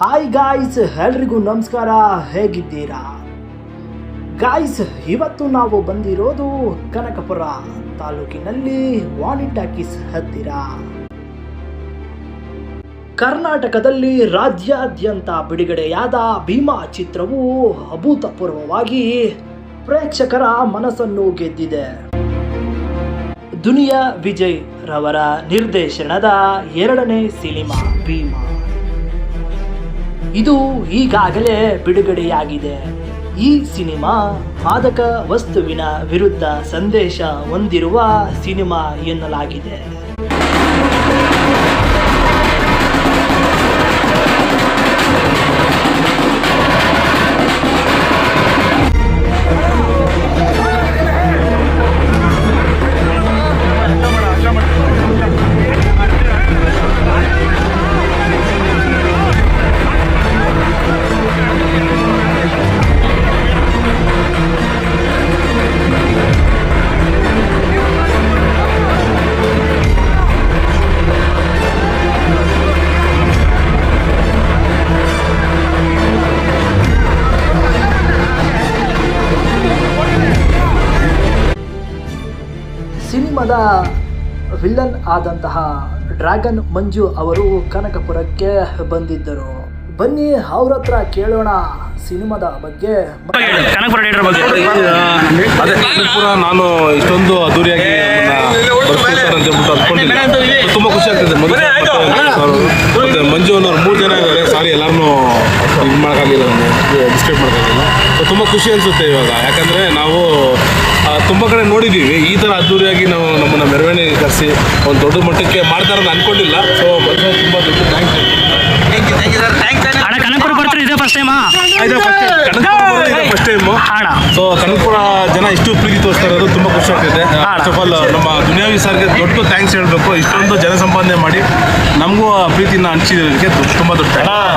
Hi guys ಎಲ್ರಿಗೂ ನಮಸ್ಕಾರ, ಹೇಗಿದ್ದೀರಾ? ಗಾಯ್ಸ್ ಇವತ್ತು ನಾವು ಬಂದಿರೋದು ಕನಕಪುರ ತಾಲೂಕಿನಲ್ಲಿ ವಾಣಿಟಾಕಿಸ್ ಹತ್ತಿರ. ಕರ್ನಾಟಕದಲ್ಲಿ ರಾಜ್ಯಾದ್ಯಂತ ಬಿಡುಗಡೆಯಾದ ಭೀಮಾ ಚಿತ್ರವು ಅಭೂತಪೂರ್ವವಾಗಿ ಪ್ರೇಕ್ಷಕರ ಮನಸ್ಸನ್ನು ಗೆದ್ದಿದೆ. ದುನಿಯಾ ವಿಜಯ್ ರವರ ನಿರ್ದೇಶನದ ಎರಡನೇ ಸಿನಿಮಾ ಭೀಮಾ. ಇದು ಈಗಾಗಲೇ ಬಿಡುಗಡೆಯಾಗಿದೆ. ಈ ಸಿನಿಮಾ ಮಾದಕ ವಸ್ತುವಿನ ವಿರುದ್ಧ ಸಂದೇಶ ಹೊಂದಿರುವ ಸಿನಿಮಾ ಎನ್ನಲಾಗಿದೆ. ಸಿನಿಮಾದ ವಿಲ್ಲನ್ ಆದಂತಹ ಡ್ರ್ಯಾಗನ್ ಮಂಜು ಅವರು ಕನಕಪುರಕ್ಕೆ ಬಂದಿದ್ದರು. ಬನ್ನಿ ಅವ್ರ ಹತ್ರ ಕೇಳೋಣ ಸಿನಿಮಾದ ಬಗ್ಗೆ. ಕನಕಪುರ ಥಿಯೇಟರ್ ಬಗ್ಗೆ. ಅದೇ ಕನಕಪುರ ನಾನು ಇಷ್ಟೊಂದು ಅದ್ದೂರಿಯಾಗಿ ತುಂಬ ಅಂತ ಖುಷಿ ಆಗ್ತಿದೆ ಮಂಜು ಮತ್ತೆ ಮತ್ತೆ ಮಂಜು ಅನ್ನೋರು ಮೂರು ಜನ ಇದ್ದಾರೆ. ಸಾರಿ ಎಲ್ಲರನ್ನೂ ಇದು ಮಾಡೋಕ್ಕಾಗಿಲ್ಲ ಡಿಸ್ಕ್ರೈಬ್ ಮಾಡೋಕ್ಕಾಗಿಲ್ಲ. ತುಂಬ ಖುಷಿ ಅನಿಸುತ್ತೆ ಇವಾಗ. ಯಾಕಂದರೆ ನಾವು ತುಂಬ ಕಡೆ ನೋಡಿದ್ದೀವಿ ಈ ಥರ ಅದ್ದೂರಿಯಾಗಿ ನಾವು ನಮ್ಮನ್ನು ಮೆರವಣಿಗೆ ಕರೆಸಿ ಒಂದು ದೊಡ್ಡ ಮಟ್ಟಕ್ಕೆ ಮಾಡ್ತಾರೆ ಅಂತ ಅನ್ಕೊಂಡಿಲ್ಲ. ಸೊ ಬಂದರೆ ತುಂಬ ದೊಡ್ಡ ಥ್ಯಾಂಕ್ ಯು ಕನಕಪುರ ಬರ್ತಾರೆ? ಇದೇ ಫಸ್ಟ್ ಟೈಮಾ ಫಸ್ಟ್ ಟೈಮು ಅಣ್ಣ. ಸೊ ಕನಕಪುರ ಜನ ಇಷ್ಟು ಪ್ರೀತಿ ತೋರಿಸ್ತಾ ಇರೋದು ತುಂಬ ಖುಷಿ ಆಗ್ತಿದೆ. ಫಸ್ಟ್ ಆಫ್ ಆಲ್ ನಮ್ಮ ದುನಿಯಾವಿ ಸರ್ಗೆ ದೊಡ್ಡ ಥ್ಯಾಂಕ್ಸ್ ಹೇಳಬೇಕು. ಇಷ್ಟೊಂದು ಜನ ಸಂಪಾದನೆ ಮಾಡಿ ನಮಗೂ ಆ ಪ್ರೀತಿನ ಹಂಚಿರೋದಕ್ಕೆ ತುಂಬ ದೊಡ್ಡ.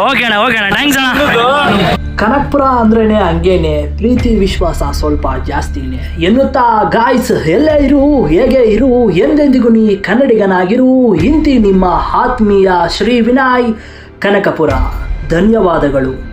ಓಕೆ ಅಣ್ಣ ಓಕೆ ಅಣ್ಣ. ಥ್ಯಾಂಕ್ಸ್ ಅಣ್ಣ. ಕನಕ್ಪುರ ಅಂದ್ರೇ ಹಂಗೇನೆ, ಪ್ರೀತಿ, ವಿಶ್ವಾಸ ಸ್ವಲ್ಪ ಜಾಸ್ತಿನೇ. ಎನ್ನುತ್ತಾ ಗಾಯ್ಸ್ ಎಲ್ಲೇ ಇರು, ಹೇಗೆ ಇರು, ಎಂದೆಂದಿಗೂ ನೀ ಕನ್ನಡಿಗನಾಗಿರು, ಇಂತಿ ನಿಮ್ಮ ಆತ್ಮೀಯ ಶ್ರೀ ವಿನಾಯ್ ಕನಕಪುರ. ಧನ್ಯವಾದಗಳು.